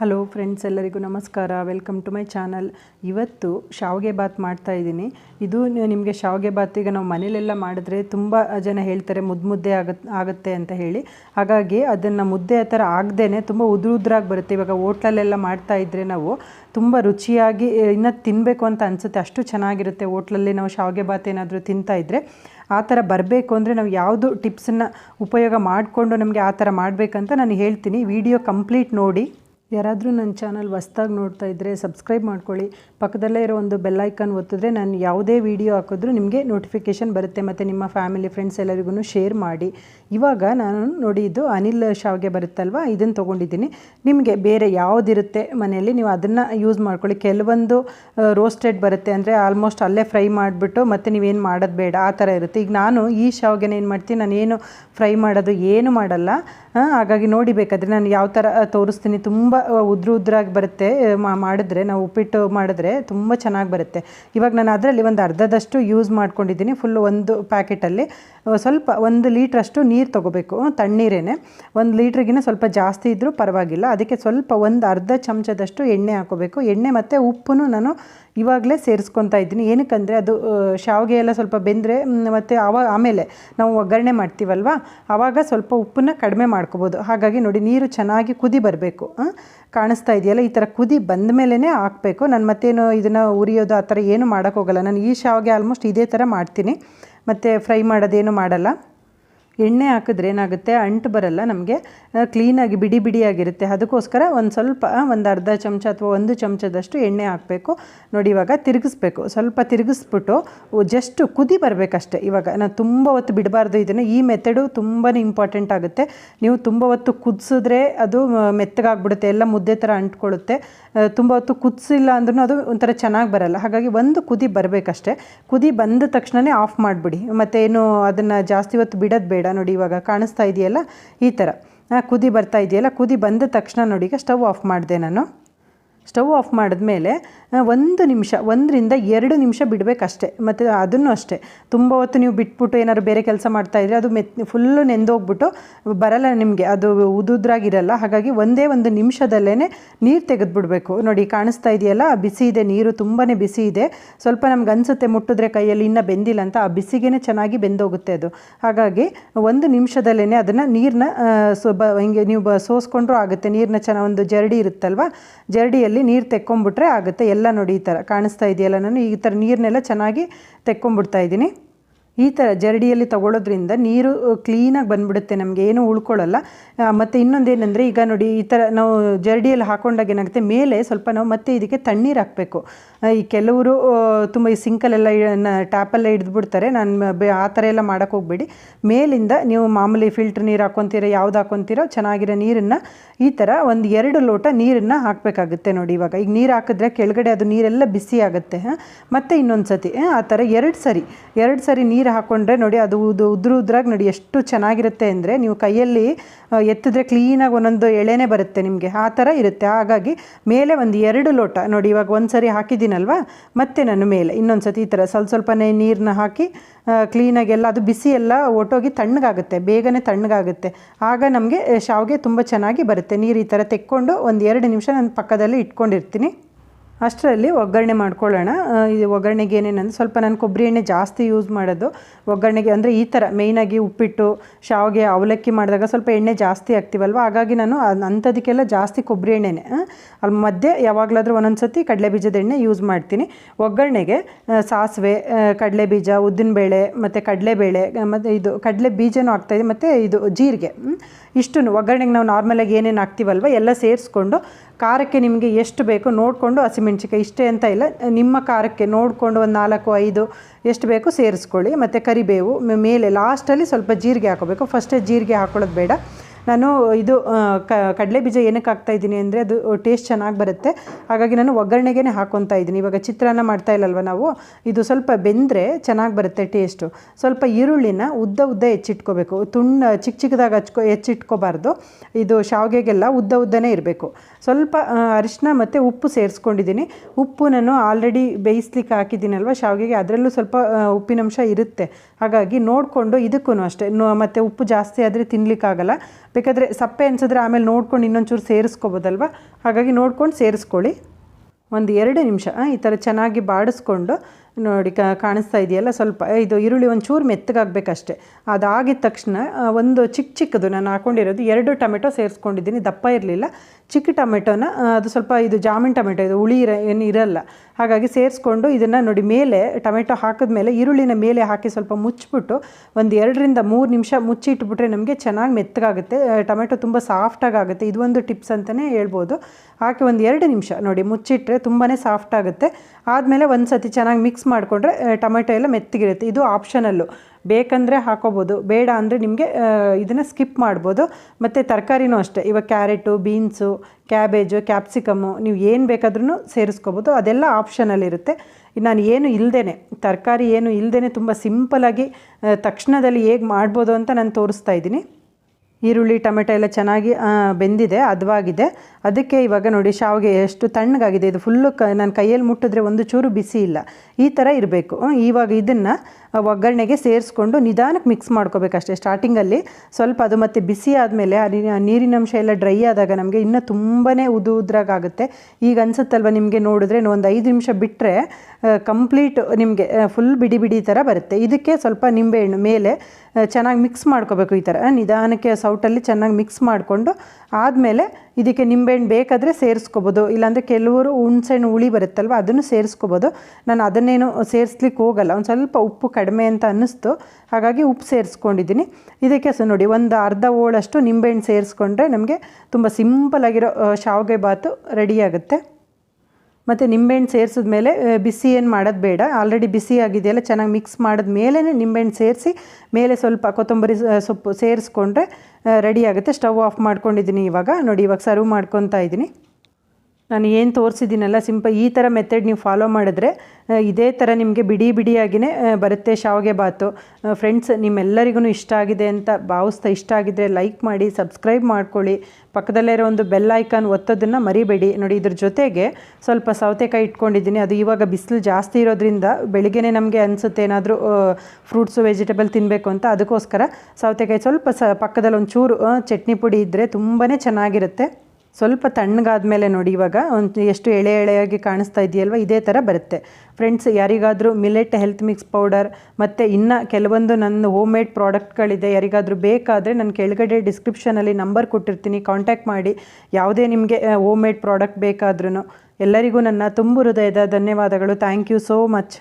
Hello friends ಎಲ್ಲರಿಗೂ ನಮಸ್ಕಾರ. Welcome to my channel ಇವತ್ತು ಶಾವಿಗೆ ಬಾತ್ ಮಾಡ್ತಾ ಇದ್ದೀನಿ. ಇದು ನಿಮಗೆ ಶಾವಿಗೆ ಬಾತ್ ಈಗ ನಾವು ಮನೇಲೆಲ್ಲ ಮಾಡಿದ್ರೆ ತುಂಬ ಜನ ಹೇಳ್ತಾರೆ ಮುದ್ದು ಮುದ್ದೆ ಆಗತ್ ಆಗುತ್ತೆ ಅಂತ ಹೇಳಿ. ಹಾಗಾಗಿ ಅದನ್ನು ಮುದ್ದೆ ಆ ಥರ ಆಗದೇನೆ ತುಂಬ ಉದುರು ಉದುರಾಗಿ ಬರುತ್ತೆ. ಇವಾಗ ಹೋಟ್ಲಲ್ಲೆಲ್ಲ ಮಾಡ್ತಾ ಇದ್ದರೆ ನಾವು ತುಂಬ ರುಚಿಯಾಗಿ ಇನ್ನೂ ತಿನ್ನಬೇಕು ಅಂತ ಅನಿಸುತ್ತೆ. ಅಷ್ಟು ಚೆನ್ನಾಗಿರುತ್ತೆ ಹೋಟ್ಲಲ್ಲಿ ನಾವು ಶಾವಿಗೆ ಬಾತ್ ಏನಾದರೂ ತಿಂತಾ ಇದ್ದರೆ ಆ ಥರ ಬರಬೇಕು ಅಂದರೆ ನಾವು ಯಾವುದು ಟಿಪ್ಸನ್ನು ಉಪಯೋಗ ಮಾಡಿಕೊಂಡು ನಮಗೆ ಆ ಥರ ಮಾಡಬೇಕಂತ ನಾನು ಹೇಳ್ತೀನಿ. ವಿಡಿಯೋ ಕಂಪ್ಲೀಟ್ ನೋಡಿ. ಯಾರಾದರೂ ನನ್ನ ಚಾನಲ್ ಹೊಸ್ದಾಗಿ ನೋಡ್ತಾ ಇದ್ದರೆ ಸಬ್ಸ್ಕ್ರೈಬ್ ಮಾಡ್ಕೊಳ್ಳಿ. ಪಕ್ಕದಲ್ಲೇ ಇರೋ ಒಂದು ಬೆಲ್ ಐಕನ್ ಒತ್ತಿದ್ರೆ ನಾನು ಯಾವುದೇ ವಿಡಿಯೋ ಹಾಕಿದ್ರೂ ನಿಮಗೆ ನೋಟಿಫಿಕೇಷನ್ ಬರುತ್ತೆ. ಮತ್ತು ನಿಮ್ಮ ಫ್ಯಾಮಿಲಿ, ಫ್ರೆಂಡ್ಸ್ ಎಲ್ಲರಿಗೂ ಶೇರ್ ಮಾಡಿ. ಇವಾಗ ನಾನು ನೋಡಿ ಇದು ಅನಿಲ್ ಶಾವ್ಗೆ ಬರುತ್ತಲ್ವ? ಇದನ್ನು ತೊಗೊಂಡಿದ್ದೀನಿ. ನಿಮಗೆ ಬೇರೆ ಯಾವುದಿರುತ್ತೆ ಮನೆಯಲ್ಲಿ? ನೀವು ಅದನ್ನು ಯೂಸ್ ಮಾಡ್ಕೊಳ್ಳಿ. ಕೆಲವೊಂದು ರೋಸ್ಟೆಡ್ ಬರುತ್ತೆ ಅಂದರೆ ಆಲ್ಮೋಸ್ಟ್ ಅಲ್ಲೇ ಫ್ರೈ ಮಾಡಿಬಿಟ್ಟು ಮತ್ತು ನೀವೇನು ಮಾಡೋದು ಬೇಡ. ಆ ಥರ ಇರುತ್ತೆ. ಈಗ ನಾನು ಈ ಶಾವ್ಗೆನ ಏನು ಮಾಡ್ತೀನಿ? ನಾನು ಏನು ಫ್ರೈ ಮಾಡೋದು ಏನು ಮಾಡಲ್ಲ. ಹಾಗಾಗಿ ನೋಡಿ ಬೇಕಾದರೆ ನಾನು ಯಾವ ಥರ ತೋರಿಸ್ತೀನಿ. ತುಂಬ ಉದ್ರು ಉದ್ರಾಗಿ ಬರುತ್ತೆ ಮಾಡಿದ್ರೆ, ನಾವು ಉಪ್ಪಿಟ್ಟು ಮಾಡಿದ್ರೆ ತುಂಬ ಚೆನ್ನಾಗಿ ಬರುತ್ತೆ. ಇವಾಗ ನಾನು ಅದರಲ್ಲಿ ಒಂದು ಅರ್ಧದಷ್ಟು ಯೂಸ್ ಮಾಡ್ಕೊಂಡಿದ್ದೀನಿ ಫುಲ್ ಒಂದು ಪ್ಯಾಕೆಟಲ್ಲಿ. ಸ್ವಲ್ಪ ಒಂದು ಲೀಟ್ರಷ್ಟು ನೀರು ತೊಗೋಬೇಕು ತಣ್ಣೀರೇನೆ. ಒಂದು ಲೀಟ್ರಿಗಿನ ಸ್ವಲ್ಪ ಜಾಸ್ತಿ ಇದ್ದರೂ ಪರವಾಗಿಲ್ಲ. ಅದಕ್ಕೆ ಸ್ವಲ್ಪ ಒಂದು ಅರ್ಧ ಚಮಚದಷ್ಟು ಎಣ್ಣೆ ಹಾಕೋಬೇಕು. ಎಣ್ಣೆ ಮತ್ತು ಉಪ್ಪನ್ನು ನಾನು ಇವಾಗಲೇ ಸೇರಿಸ್ಕೊತಾ ಇದ್ದೀನಿ. ಏನಕ್ಕಂದರೆ ಅದು ಶಾವಿಗೆ ಎಲ್ಲ ಸ್ವಲ್ಪ ಬೆಂದರೆ ಮತ್ತು ಆವಾಗ ಆಮೇಲೆ ನಾವು ಒಗ್ಗರಣೆ ಮಾಡ್ತೀವಲ್ವ ಆವಾಗ ಸ್ವಲ್ಪ ಉಪ್ಪನ್ನ ಕಡಿಮೆ ಮಾಡ್ಕೋಬೋದು. ಹಾಗಾಗಿ ನೋಡಿ, ನೀರು ಚೆನ್ನಾಗಿ ಕುದಿ ಬರಬೇಕು ಕಾಣಿಸ್ತಾ ಇದೆಯಲ್ಲ, ಈ ಥರ ಕುದಿ ಬಂದ ಮೇಲೇ ಹಾಕಬೇಕು. ನಾನು ಮತ್ತೇನು ಇದನ್ನು ಉರಿಯೋದು, ಆ ಥರ ಏನು ಮಾಡೋಕ್ಕೋಗಲ್ಲ ನಾನು ಈ ಶಾವಿಗೆ ಆಲ್ಮೋಸ್ಟ್ ಇದೇ ಥರ ಮಾಡ್ತೀನಿ. ಮತ್ತು ಫ್ರೈ ಮಾಡೋದೇನು ಮಾಡಲ್ಲ. ಎಣ್ಣೆ ಹಾಕಿದ್ರೆ ಏನಾಗುತ್ತೆ? ಅಂಟು ಬರಲ್ಲ ನಮಗೆ. ಕ್ಲೀನಾಗಿ ಬಿಡಿ ಬಿಡಿಯಾಗಿರುತ್ತೆ. ಅದಕ್ಕೋಸ್ಕರ ಒಂದು ಸ್ವಲ್ಪ ಒಂದು ಅರ್ಧ ಚಮಚ ಅಥವಾ ಒಂದು ಚಮಚದಷ್ಟು ಎಣ್ಣೆ ಹಾಕಬೇಕು. ನೋಡಿ, ಇವಾಗ ತಿರುಗಿಸ್ಬೇಕು. ಸ್ವಲ್ಪ ತಿರುಗಿಸ್ಬಿಟ್ಟು ಜಸ್ಟ್ ಕುದಿ ಬರಬೇಕಷ್ಟೆ. ಇವಾಗ ನಾನು ತುಂಬ ಹೊತ್ತು ಬಿಡಬಾರ್ದು ಇದನ್ನು. ಈ ಮೆಥಡು ತುಂಬಾ ಇಂಪಾರ್ಟೆಂಟ್ ಆಗುತ್ತೆ. ನೀವು ತುಂಬ ಹೊತ್ತು ಕುದಿಸಿದ್ರೆ ಅದು ಮೆತ್ತಗಾಗ್ಬಿಡುತ್ತೆ. ಎಲ್ಲ ಮುದ್ದೆ ಥರ ಅಂಟ್ಕೊಳ್ಳುತ್ತೆ. ತುಂಬ ಹೊತ್ತು ಕುದಿಸಿಲ್ಲ ಅಂದ್ರೂ ಅದು ಒಂಥರ ಚೆನ್ನಾಗಿ ಬರಲ್ಲ. ಹಾಗಾಗಿ ಒಂದು ಕುದಿ ಬರಬೇಕಷ್ಟೇ. ಕುದಿ ಬಂದ ತಕ್ಷಣವೇ ಆಫ್ ಮಾಡಿಬಿಡಿ. ಮತ್ತೇನು ಅದನ್ನು ಜಾಸ್ತಿ ಹೊತ್ತು ಬಿಡೋದು ಬೇಡ. ನೋಡಿ ಇವಾಗ ಕಾಣಿಸ್ತಾ ಇದೆಯಲ್ಲ? ಈ ಥರ ಕುದಿ ಬರ್ತಾ ಇದೆಯಲ್ಲ? ಕುದಿ ಬಂದ ತಕ್ಷಣ ನೋಡಿ ಈಗ ಸ್ಟವ್ ಆಫ್ ಮಾಡಿದೆ ನಾನು. ಸ್ಟವ್ ಆಫ್ ಮಾಡಿದ್ಮೇಲೆ ಒಂದು ನಿಮಿಷ, ಒಂದರಿಂದ ಎರಡು ನಿಮಿಷ ಬಿಡಬೇಕಷ್ಟೇ. ಮತ್ತು ಅದನ್ನು ಅಷ್ಟೇ. ತುಂಬ ಹೊತ್ತು ನೀವು ಬಿಟ್ಬಿಟ್ಟು ಏನಾದ್ರು ಬೇರೆ ಕೆಲಸ ಮಾಡ್ತಾಯಿದ್ರೆ ಅದು ಮೆತ್ ಫುಲ್ಲು ನೆಂದೋಗ್ಬಿಟ್ಟು ಬರಲ್ಲ ನಿಮಗೆ. ಅದು ಉದುದ್ರಾಗಿರಲ್ಲ. ಹಾಗಾಗಿ ಒಂದೇ ಒಂದು ನಿಮಿಷದಲ್ಲೇ ನೀರು ತೆಗೆದುಬಿಡ್ಬೇಕು. ನೋಡಿ, ಕಾಣಿಸ್ತಾ ಇದೆಯಲ್ಲ? ಬಿಸಿ ಇದೆ, ನೀರು ತುಂಬಾ ಬಿಸಿ ಇದೆ. ಸ್ವಲ್ಪ ನಮ್ಗೆ ಅನಿಸುತ್ತೆ ಮುಟ್ಟಿದ್ರೆ ಕೈಯಲ್ಲಿ ಇನ್ನೂ ಬೆಂದಿಲ್ಲ ಅಂತ. ಆ ಬಿಸಿಗೇ ಚೆನ್ನಾಗಿ ಬೆಂದೋಗುತ್ತೆ ಅದು. ಹಾಗಾಗಿ ಒಂದು ನಿಮಿಷದಲ್ಲೇ ಅದನ್ನು ನೀರನ್ನ ಸೊ, ಬ, ಹಿಂಗೆ ನೀವು ಬ, ಸೋಸ್ಕೊಂಡ್ರೂ ಆಗುತ್ತೆ. ನೀರನ್ನ ಚೆನ್ನಾಗಿ ಒಂದು ಜರಡಿ ಇರುತ್ತಲ್ವ? ಜರಡಿಯಲ್ಲಿ ನೀರು ತೆಕ್ಕೊಂಬಿಟ್ರೆ ಆಗುತ್ತೆ. ಎಲ್ಲ ನೋಡಿ ಈ ಥರ ಕಾಣಿಸ್ತಾ ಇದೆಯಲ್ಲ ನಾನು ಈ ಥರ ನೀರನ್ನೆಲ್ಲ ಚೆನ್ನಾಗಿ ತೆಕ್ಕೊಂಬಿಡ್ತಾ ಇದ್ದೀನಿ. ಈ ಥರ ಜರಡಿಯಲ್ಲಿ ತಗೊಳ್ಳೋದ್ರಿಂದ ನೀರು ಕ್ಲೀನಾಗಿ ಬಂದ್ಬಿಡುತ್ತೆ, ನಮಗೆ ಏನೂ ಉಳ್ಕೊಳ್ಳಲ್ಲ ಮತ್ತು ಇನ್ನೊಂದೇನೆಂದರೆ, ಈಗ ನೋಡಿ ಈ ಥರ ನಾವು ಜರಡಿಯಲ್ಲಿ ಹಾಕೊಂಡಾಗ ಏನಾಗುತ್ತೆ, ಮೇಲೆ ಸ್ವಲ್ಪ ನಾವು ಮತ್ತೆ ಇದಕ್ಕೆ ತಣ್ಣೀರು ಹಾಕಬೇಕು. ಈ ಕೆಲವರು ತುಂಬ ಈ ಸಿಂಕಲ್ಲೆಲ್ಲ ಟ್ಯಾಪೆಲ್ಲ ಹಿಡಿದ್ಬಿಡ್ತಾರೆ ನಾನು ಆ ಥರ ಎಲ್ಲ ಮಾಡೋಕ್ಕೆ ಹೋಗಬೇಡಿ. ಮೇಲಿಂದ ನೀವು ಮಾಮೂಲಿ ಫಿಲ್ಟ್ರ್ ನೀರು ಹಾಕ್ಕೊತೀರೋ ಯಾವ್ದು ಹಾಕ್ಕೊತೀರೋ ಚೆನ್ನಾಗಿರೋ ನೀರನ್ನು ಈ ಥರ ಒಂದು ಎರಡು ಲೋಟ ನೀರನ್ನು ಹಾಕಬೇಕಾಗುತ್ತೆ ನೋಡಿ ಇವಾಗ. ಈಗ ನೀರು ಹಾಕಿದ್ರೆ ಕೆಳಗಡೆ ಅದು ನೀರೆಲ್ಲ ಬಿಸಿ ಆಗುತ್ತೆ ಮತ್ತು ಇನ್ನೊಂದು ಸತಿ ಆ ಥರ ಎರಡು ಸರಿ ಎರಡು ಸರಿ ನೀರು ಹಾಕ್ಕೊಂಡ್ರೆ ನೋಡಿ ಅದು ಉದು ಉದುರು ಉದ್ರಾಗಿ ನೋಡಿ ಎಷ್ಟು ಚೆನ್ನಾಗಿರುತ್ತೆ ಅಂದರೆ ನೀವು ಕೈಯಲ್ಲಿ ಎತ್ತಿದ್ರೆ ಕ್ಲೀನಾಗಿ ಒಂದೊಂದು ಎಳೆನೇ ಬರುತ್ತೆ ನಿಮಗೆ. ಆ ಥರ ಇರುತ್ತೆ. ಹಾಗಾಗಿ ಮೇಲೆ ಒಂದು ಎರಡು ಲೋಟ, ನೋಡಿ ಇವಾಗ ಒಂದು ಸರಿ ಹಾಕಿದ್ದೀನಲ್ವ? ಮತ್ತೆ ನಾನು ಮೇಲೆ ಇನ್ನೊಂದು ಸತಿ ಈ ಥರ ಸ್ವಲ್ಪ ಸ್ವಲ್ಪನೇ ನೀರನ್ನ ಹಾಕಿ ಕ್ಲೀನಾಗಿ ಎಲ್ಲ, ಅದು ಬಿಸಿ ಎಲ್ಲ ಒಟ್ಟೋಗಿ ತಣ್ಣಗಾಗುತ್ತೆ, ಬೇಗನೆ ತಣ್ಣಗಾಗುತ್ತೆ. ಆಗ ನಮಗೆ ಶಾವಿಗೆ ತುಂಬ ಚೆನ್ನಾಗಿ ಬರುತ್ತೆ. ನೀರು ಈ ಥರ ತೆಕ್ಕೊಂಡು ಒಂದು ಎರಡು ನಿಮಿಷ ನಾನು ಪಕ್ಕದಲ್ಲಿ ಇಟ್ಕೊಂಡಿರ್ತೀನಿ. ಅಷ್ಟರಲ್ಲಿ ಒಗ್ಗರಣೆ ಮಾಡ್ಕೊಳ್ಳೋಣ. ಇದು ಒಗ್ಗರಣೆಗೆ ಏನೇನಂದ್ರೆ ಸ್ವಲ್ಪ ನಾನು ಕೊಬ್ಬರಿ ಎಣ್ಣೆ ಜಾಸ್ತಿ ಯೂಸ್ ಮಾಡೋದು. ಒಗ್ಗರಣೆಗೆ ಅಂದರೆ ಈ ಥರ ಮೇಯ್ನಾಗಿ ಉಪ್ಪಿಟ್ಟು, ಶಾವಿಗೆ, ಅವಲಕ್ಕಿ ಮಾಡಿದಾಗ ಸ್ವಲ್ಪ ಎಣ್ಣೆ ಜಾಸ್ತಿ ಹಾಕ್ತೀವಲ್ವ? ಹಾಗಾಗಿ ನಾನು ಅಂಥದಕ್ಕೆಲ್ಲ ಜಾಸ್ತಿ ಕೊಬ್ಬರಿ ಎಣ್ಣೆನೇ. ಅಲ್ಲಿ ಮಧ್ಯೆ ಯಾವಾಗಲಾದರೂ ಒಂದೊಂದು ಸತಿ ಕಡಲೆ ಬೀಜದ ಎಣ್ಣೆ ಯೂಸ್ ಮಾಡ್ತೀನಿ. ಒಗ್ಗರಣೆಗೆ ಸಾಸಿವೆ ಸಾಸಿವೆ ಬೀಜ ಉದ್ದಿನ ಉದ್ದಿನಬೇಳೆ, ಮತ್ತು ಕಡಲೆಬೇಳೆ ಮತ್ತು ಇದು ಕಡಲೆ ಬೀಜನೂ ಹಾಕ್ತಾಯಿದೆ ಮತ್ತು ಇದು ಜೀರಿಗೆ. ಇಷ್ಟು ಒಗ್ಗರಣೆಗೆ ನಾವು ನಾರ್ಮಲಾಗಿ ಏನೇನು ಹಾಕ್ತೀವಲ್ವ? ಎಲ್ಲ ಸೇರಿಸ್ಕೊಂಡು, ಖಾರಕ್ಕೆ ನಿಮಗೆ ಎಷ್ಟು ಬೇಕೋ ನೋಡಿಕೊಂಡು ಹಸಿಮೆಣ್ಸಿಕಾಯಿ ಇಷ್ಟೇ ಅಂತ ಇಲ್ಲ. ನಿಮ್ಮ ಖಾರಕ್ಕೆ ನೋಡಿಕೊಂಡು ಒಂದು ನಾಲ್ಕು, ಐದು ಎಷ್ಟು ಬೇಕು ಸೇರಿಸ್ಕೊಳ್ಳಿ. ಮತ್ತು ಕರಿಬೇವು ಮೇಲೆ ಲಾಸ್ಟಲ್ಲಿ ಸ್ವಲ್ಪ ಜೀರಿಗೆ ಹಾಕೋಬೇಕು. ಫಸ್ಟೇ ಜೀರಿಗೆ ಹಾಕೊಳ್ಳೋದು ಬೇಡ. ನಾನು ಇದು ಕಡಲೆ ಬೀಜ ಏನಕ್ಕೆ ಹಾಕ್ತಾ ಇದ್ದೀನಿ ಅಂದರೆ ಅದು ಟೇಸ್ಟ್ ಚೆನ್ನಾಗಿ ಬರುತ್ತೆ. ಹಾಗಾಗಿ ನಾನು ಒಗ್ಗರಣೆಗೆ ಹಾಕ್ಕೊತಾ ಇದ್ದೀನಿ. ಇವಾಗ ಚಿತ್ರಾನ್ನ ಮಾಡ್ತಾ ಇಲ್ಲಲ್ವ ನಾವು? ಇದು ಸ್ವಲ್ಪ ಬೆಂದರೆ ಚೆನ್ನಾಗಿ ಬರುತ್ತೆ ಟೇಸ್ಟು ಸ್ವಲ್ಪ ಈರುಳ್ಳಿನ ಉದ್ದ ಉದ್ದ ಹೆಚ್ಚಿಟ್ಕೋಬೇಕು. ತುಂಡ ಚಿಕ್ಕ ಚಿಕ್ಕದಾಗಿ ಹಚ್ಕೊ, ಹೆಚ್ಚಿಟ್ಕೋಬಾರ್ದು. ಇದು ಶಾವಿಗೆಗೆಲ್ಲ ಉದ್ದ ಉದ್ದನೇ ಇರಬೇಕು. ಸ್ವಲ್ಪ ಅರಿಶಿನ ಮತ್ತು ಉಪ್ಪು ಸೇರಿಸ್ಕೊಂಡಿದ್ದೀನಿ. ಉಪ್ಪು ನಾನು ಆಲ್ರೆಡಿ ಬೇಯಿಸ್ಲಿಕ್ಕೆ ಹಾಕಿದ್ದೀನಲ್ವ ಶಾವಿಗೆಗೆ? ಅದರಲ್ಲೂ ಸ್ವಲ್ಪ ಉಪ್ಪಿನಂಶ ಇರುತ್ತೆ. ಹಾಗಾಗಿ ನೋಡಿಕೊಂಡು ಇದಕ್ಕೂ ಅಷ್ಟೇ. ಮತ್ತು ಉಪ್ಪು ಜಾಸ್ತಿ ಆದರೆ ತಿನ್ನಲಿಕ್ಕಾಗಲ್ಲ ಬೇಕಾದರೆ ಸಪ್ಪೆ ಅನಿಸಿದ್ರೆ ಆಮೇಲೆ ನೋಡ್ಕೊಂಡು ಇನ್ನೊಂಚೂರು ಸೇರಿಸ್ಕೋಬೋದಲ್ವ? ಹಾಗಾಗಿ ನೋಡ್ಕೊಂಡು ಸೇರಿಸ್ಕೊಳ್ಳಿ. ಒಂದು ಎರಡು ನಿಮಿಷ ಈ ಥರ ಚೆನ್ನಾಗಿ ಬಾಡಿಸ್ಕೊಂಡು ನೋಡಿ, ಕಾ ಕಾಣಿಸ್ತಾ ಇದೆಯಲ್ಲ, ಸ್ವಲ್ಪ, ಇದು ಈರುಳ್ಳಿ ಒಂಚೂರು ಮೆತ್ತಗಾಗಬೇಕಷ್ಟೆ. ಅದಾಗಿದ ತಕ್ಷಣ ಒಂದು ಚಿಕ್ಕ ಚಿಕ್ಕದು ನಾನು ಹಾಕೊಂಡಿರೋದು, ಎರಡು ಟೊಮೆಟೊ ಸೇರಿಸ್ಕೊಂಡಿದ್ದೀನಿ, ದಪ್ಪ ಇರಲಿಲ್ಲ. ಚಿಕ್ಕ ಟೊಮೆಟೊನ ಅದು ಸ್ವಲ್ಪ ಇದು ಜಾಮೀನ್ ಟೊಮೆಟೊ, ಇದು ಹುಳಿ ಇರ, ಏನು ಇರಲ್ಲ. ಹಾಗಾಗಿ ಸೇರಿಸ್ಕೊಂಡು ಇದನ್ನು ನೋಡಿ, ಮೇಲೆ ಟೊಮೆಟೊ ಹಾಕಿದ ಮೇಲೆ, ಈರುಳ್ಳಿನ ಮೇಲೆ ಹಾಕಿ ಸ್ವಲ್ಪ ಮುಚ್ಚಿಬಿಟ್ಟು, ಒಂದು ಎರಡರಿಂದ ಮೂರು ನಿಮಿಷ ಮುಚ್ಚಿಟ್ಬಿಟ್ರೆ ನಮಗೆ ಚೆನ್ನಾಗಿ ಮೆತ್ತಗಾಗುತ್ತೆ. ಟೊಮೆಟೊ ತುಂಬ ಸಾಫ್ಟಾಗಿ ಆಗುತ್ತೆ ಇದು ಒಂದು ಟಿಪ್ಸ್ ಅಂತಲೇ ಹೇಳ್ಬೋದು. ಹಾಕಿ ಒಂದು ಎರಡು ನಿಮಿಷ ನೋಡಿ, ಮುಚ್ಚಿಟ್ರೆ ತುಂಬಾ ಸಾಫ್ಟ್ ಆಗುತ್ತೆ ಆದಮೇಲೆ ಒಂದು ಸತಿ ಚೆನ್ನಾಗಿ ಮಿಕ್ಸ್ ಮಾಡಿಕೊಂಡ್ರೆ ಟೊಮೆಟೊ ಎಲ್ಲ ಮೆತ್ತಗಿರುತ್ತೆ. ಇದು ಆಪ್ಷನಲ್ಲು ಬೇಕಂದರೆ ಹಾಕೋಬೋದು, ಬೇಡ ಅಂದರೆ ನಿಮಗೆ ಇದನ್ನು ಸ್ಕಿಪ್ ಮಾಡ್ಬೋದು. ಮತ್ತು ತರಕಾರಿನೂ ಅಷ್ಟೇ. ಇವಾಗ ಕ್ಯಾರೆಟು, ಬೀನ್ಸು, ಕ್ಯಾಬೇಜು ಕ್ಯಾಪ್ಸಿಕಮ್ಮು ನೀವು ಏನು ಬೇಕಾದ್ರೂ ಸೇರಿಸ್ಕೋಬೋದು. ಅದೆಲ್ಲ ಆಪ್ಷನಲ್ಲಿರುತ್ತೆ ನಾನು ಏನು ಇಲ್ಲದೇ ತರಕಾರಿ ಏನು ಇಲ್ಲದೇ ತುಂಬ ಸಿಂಪಲಾಗಿ ತಕ್ಷಣದಲ್ಲಿ ಹೇಗೆ ಮಾಡ್ಬೋದು ಅಂತ ನಾನು ತೋರಿಸ್ತಾ ಇದ್ದೀನಿ. ಈರುಳ್ಳಿ, ಟೊಮೆಟೊ ಎಲ್ಲ ಚೆನ್ನಾಗಿ ಬೆಂದಿದೆ, ಅದವಾಗಿದೆ. ಅದಕ್ಕೆ ಇವಾಗ ನೋಡಿ ಶಾವಿಗೆ ಎಷ್ಟು ತಣ್ಣಗಾಗಿದೆ. ಇದು ಫುಲ್ಲು ಕ, ನಾನು ಕೈಯಲ್ಲಿ ಮುಟ್ಟಿದ್ರೆ ಒಂದು ಚೂರು ಬಿಸಿ ಇಲ್ಲ. ಈ ಥರ ಇರಬೇಕು. ಇವಾಗ ಇದನ್ನು ಒಗ್ಗರಣೆಗೆ ಸೇರಿಸ್ಕೊಂಡು ನಿಧಾನಕ್ಕೆ ಮಿಕ್ಸ್ ಮಾಡ್ಕೋಬೇಕಷ್ಟೇ ಸ್ಟಾರ್ಟಿಂಗಲ್ಲಿ ಸ್ವಲ್ಪ ಅದು ಮತ್ತು ಬಿಸಿ ಆದಮೇಲೆ ನೀರಿನ ನೀರಿನಂಶ ಎಲ್ಲ ಡ್ರೈ ಆದಾಗ ನಮಗೆ ಇನ್ನೂ ತುಂಬಾ ಉದು ಉದ್ರಾಗುತ್ತೆ ಈಗ ಅನಿಸುತ್ತಲ್ವ ನಿಮಗೆ ನೋಡಿದ್ರೆ ಒಂದು ಐದು ನಿಮಿಷ ಬಿಟ್ಟರೆ ಕಂಪ್ಲೀಟ್ ನಿಮಗೆ ಫುಲ್ ಬಿಡಿ ಬಿಡಿ ಥರ ಬರುತ್ತೆ. ಇದಕ್ಕೆ ಸ್ವಲ್ಪ ನಿಂಬೆಹಣ್ಣು ಮೇಲೆ ಚೆನ್ನಾಗಿ ಮಿಕ್ಸ್ ಮಾಡ್ಕೋಬೇಕು ಈ ಥರ. ನಿಧಾನಕ್ಕೆ ಸೌಟಲ್ಲಿ ಚೆನ್ನಾಗಿ ಮಿಕ್ಸ್ ಮಾಡಿಕೊಂಡು ಆದಮೇಲೆ ಇದಕ್ಕೆ ನಿಂಬೆಹಣ್ಣು ಬೇಕಾದರೆ ಸೇರಿಸ್ಕೋಬೋದು. ಇಲ್ಲಾಂದರೆ ಕೆಲವರು ಹುಣ್ಸೆಹಣ್ಣು ಹುಳಿ ಬರುತ್ತಲ್ವ, ಅದನ್ನು ಸೇರಿಸ್ಕೋಬೋದು. ನಾನು ಅದನ್ನೇನು ಸೇರಿಸ್ಲಿಕ್ಕೆ ಹೋಗಲ್ಲ, ಒಂದು ಸ್ವಲ್ಪ ಉಪ್ಪು ಕಡಿಮೆ ಅಂತ ಅನ್ನಿಸ್ತು. ಹಾಗಾಗಿ ಉಪ್ಪು ಸೇರಿಸ್ಕೊಂಡಿದ್ದೀನಿ. ಇದಕ್ಕೆ ಸೊ ನೋಡಿ, ಒಂದು ಅರ್ಧ ಓಳಷ್ಟು ನಿಂಬೆಹಣ್ಣು ಸೇರಿಸ್ಕೊಂಡ್ರೆ ನಮಗೆ ತುಂಬ ಸಿಂಪಲ್ ಆಗಿರೋ ಶಾವಿಗೆ ಬಾತು ರೆಡಿಯಾಗುತ್ತೆ ಮತ್ತು ನಿಂಬೆಹಣ್ಣು ಸೇರಿಸಿದ ಮೇಲೆ ಬಿಸಿ ಏನು ಮಾಡೋದು ಬೇಡ. ಆಲ್ರೆಡಿ ಬಿಸಿ ಆಗಿದೆಯಲ್ಲ, ಚೆನ್ನಾಗಿ ಮಿಕ್ಸ್ ಮಾಡಿದ ಮೇಲೇ ನಿಂಬೆಹಣ್ಣು ಸೇರಿಸಿ, ಮೇಲೆ ಸ್ವಲ್ಪ ಕೊತ್ತಂಬರಿ ಸೊಪ್ಪು ಸೇರಿಸ್ಕೊಂಡ್ರೆ ರೆಡಿ ಆಗುತ್ತೆ. ಸ್ಟವ್ ಆಫ್ ಮಾಡ್ಕೊಂಡಿದ್ದೀನಿ ಇವಾಗ. ನೋಡಿ, ಇವಾಗ ಸರ್ವ್ ಮಾಡ್ಕೊತಾ ಇದ್ದೀನಿ ನಾನು ಏನು ತೋರಿಸಿದ್ದೀನಲ್ಲ, ಸಿಂಪಲ್ ಈ ಥರ ಮೆಥಡ್ ನೀವು ಫಾಲೋ ಮಾಡಿದ್ರೆ ಇದೇ ಥರ ನಿಮಗೆ ಬಿಡಿ ಬಿಡಿಯಾಗಿಯೇ ಬರುತ್ತೆ ಶಾವಿಗೆ ಬಾತು ಫ್ರೆಂಡ್ಸ್ ನಿಮ್ಮೆಲ್ಲರಿಗೂ ಇಷ್ಟ ಆಗಿದೆ ಅಂತ ಭಾವಿಸ್ತಾ ಇಷ್ಟ ಆಗಿದ್ದರೆ ಲೈಕ್ ಮಾಡಿ ಸಬ್ಸ್ಕ್ರೈಬ್ ಮಾಡ್ಕೊಳ್ಳಿ. ಪಕ್ಕದಲ್ಲೇ ಇರೋ ಒಂದು ಬೆಲ್ ಐಕಾನ್ ಒತ್ತೋದನ್ನು ಮರಿಬೇಡಿ. ನೋಡಿ, ಇದ್ರ ಜೊತೆಗೆ ಸ್ವಲ್ಪ ಸೌತೆಕಾಯಿ ಇಟ್ಕೊಂಡಿದ್ದೀನಿ. ಅದು ಇವಾಗ ಬಿಸಿಲು ಜಾಸ್ತಿ ಇರೋದ್ರಿಂದ ಬೆಳಿಗ್ಗೆನೇ ನಮಗೆ ಅನಿಸುತ್ತೆ ಏನಾದರೂ ಫ್ರೂಟ್ಸು ವೆಜಿಟೇಬಲ್ ತಿನ್ನಬೇಕು ಅಂತ. ಅದಕ್ಕೋಸ್ಕರ ಸೌತೆಕಾಯಿ ಸ್ವಲ್ಪ ಸ ಪಕ್ಕದಲ್ಲಿ ಒಂದು ಚೂರು ಚಟ್ನಿ ಪುಡಿ ಇದ್ದರೆ ತುಂಬಾ ಚೆನ್ನಾಗಿರುತ್ತೆ. ಸ್ವಲ್ಪ ತಣ್ಣಗಾದ ಮೇಲೆ ನೋಡಿ ಇವಾಗ, ಒಂದು ಎಷ್ಟು ಎಳೆ ಎಳೆಯಾಗಿ ಕಾಣಿಸ್ತಾ ಇದೆಯಲ್ವ, ಇದೇ ಥರ ಬರುತ್ತೆ. ಫ್ರೆಂಡ್ಸ್ ಯಾರಿಗಾದರೂ ಮಿಲೆಟ್ ಹೆಲ್ತ್ ಮಿಕ್ಸ್ ಪೌಡರ್ ಮತ್ತು ಇನ್ನು ಕೆಲವೊಂದು ನನ್ನ ಹೋಮ್ ಮೇಡ್ ಪ್ರಾಡಕ್ಟ್ಗಳಿದೆ ಯಾರಿಗಾದರೂ ಬೇಕಾದರೆ ನನ್ನ ಕೆಳಗಡೆ ಡಿಸ್ಕ್ರಿಪ್ಷನಲ್ಲಿ ನಂಬರ್ ಕೊಟ್ಟಿರ್ತೀನಿ ಕಾಂಟ್ಯಾಕ್ಟ್ ಮಾಡಿ. ಯಾವುದೇ ನಿಮಗೆ ಹೋಮ್ ಮೇಡ್ ಪ್ರಾಡಕ್ಟ್ ಬೇಕಾದ್ರೂ ಎಲ್ಲರಿಗೂ ನನ್ನ ತುಂಬು ಹೃದಯದ ಧನ್ಯವಾದಗಳು. Thank you so much